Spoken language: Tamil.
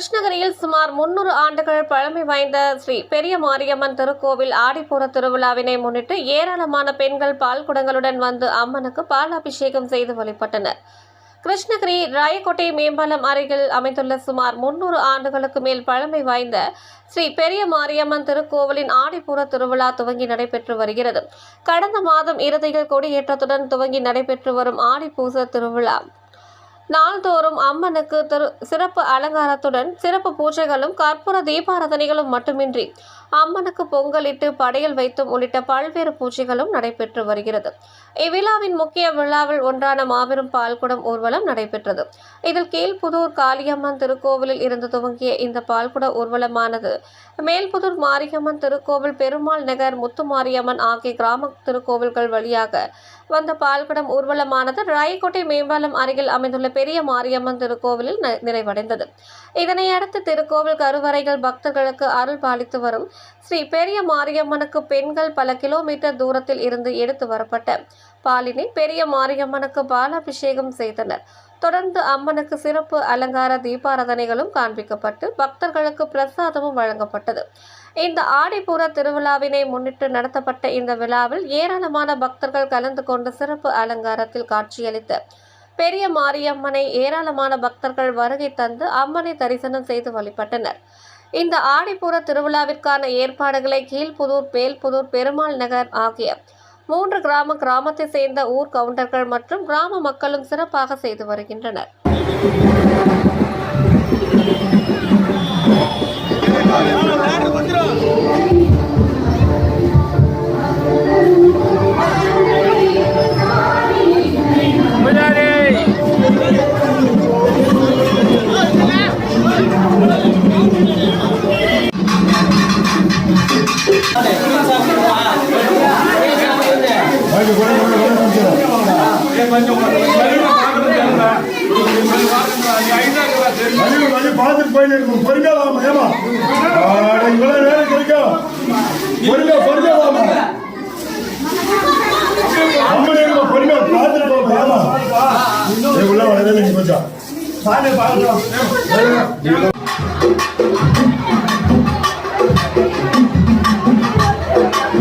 கிருஷ்ணகிரியில் சுமார் முன்னூறு ஆண்டுகள் பழமை வாய்ந்த ஸ்ரீ பெரிய மாரியம்மன் திருக்கோவில் ஆடிப்புற திருவிழாவினை முன்னிட்டு ஏராளமான பெண்கள் பால் குடங்களுடன் வந்து அம்மனுக்கு பாலாபிஷேகம் செய்து வழிபட்டனர். கிருஷ்ணகிரி ராயக்கோட்டை மேம்பாலம் அருகில் அமைந்துள்ள சுமார் முன்னூறு ஆண்டுகளுக்கு மேல் பழமை வாய்ந்த ஸ்ரீ பெரிய மாரியம்மன் திருக்கோவிலின் ஆடிப்புற திருவிழா துவங்கி நடைபெற்று வருகிறது. கடந்த மாதம் இறுதியில் கொடியேற்றத்துடன் துவங்கி நடைபெற்று வரும் ஆடிப்பூச திருவிழா. நாள்தோறும் அம்மனுக்கு திரு சிறப்பு அலங்காரத்துடன் சிறப்பு பூஜைகளும் கற்பூர தீபாராதனைகளும் மட்டுமின்றி அம்மனுக்கு பொங்கலிட்டு படையல் வைத்தும் உள்ளிட்ட பல்வேறு பூஜைகளும் நடைபெற்று வருகிறது. இவ்விழாவின் முக்கிய விழாவில் ஒன்றான மாபெரும் பால்குடம் ஊர்வலம் நடைபெற்றது. இதில் கீழ்ப்புதூர் காளியம்மன் திருக்கோவிலில் இருந்து துவங்கிய இந்த பால்குட ஊர்வலமானது மேல்புதூர் மாரியம்மன் திருக்கோவில் பெருமாள் நகர் முத்துமாரியம்மன் ஆகிய கிராம திருக்கோவில்கள் வழியாக வந்த பால்குடம் ஊர்வலமானது. ராயக்கோட்டை மேம்பாலம் அருகில் அமைந்துள்ள பெரிய மாரியம்மன் திருக்கோவிலில் நிறைவடைந்தது. இதனையடுத்து திருக்கோவில் கருவறைகள் பக்தர்களுக்கு அருள் பாலித்து வரும் ஸ்ரீ பெரிய மாரியம்மனுக்கு பெண்கள் பல கிலோமீட்டர் தூரத்தில் இருந்து எடுத்து வரப்பட்ட பாலினை பெரிய மாரியம்மனுக்கு பாலாபிஷேகம் செய்தனர். தொடர்ந்து அம்மனுக்கு சிறப்பு அலங்கார தீபாராதனைகளும் காண்பிக்கப்பட்டு பக்தர்களுக்கு பிரசாதமும் வழங்கப்பட்டது. இந்த ஆடிப்பூர திருவிழாவினை முன்னிட்டு நடத்தப்பட்ட இந்த விழாவில் ஏராளமான பக்தர்கள் கலந்து கொண்டு சிறப்பு அலங்காரத்தில் காட்சியளித்த பெரிய மாரியம்மனை ஏராளமான பக்தர்கள் வருகை தந்து அம்மனை தரிசனம் செய்து வழிபட்டனர். இந்த ஆடிப்புற திருவிழாவிற்கான ஏற்பாடுகளை கீழ்புதூர் பேல்புதூர் பெருமாள் நகர் ஆகிய மூன்று கிராம கிராமத்தை சேர்ந்த ஊர் கவுண்டர்கள் மற்றும் கிராம மக்களும் சிறப்பாக செய்து வருகின்றனர். பார்த்துட்டு போயிட்டு இருக்கும் பொறுமையா வாமா ஏமா இவ்வளவு நேரம் கிடைக்கும் பொறுமையா பொறுமையா வாமா பொறுமையா பார்த்துட்டு போமா ஏமா உள்ள வரவே இல்லை நீ கொஞ்சம்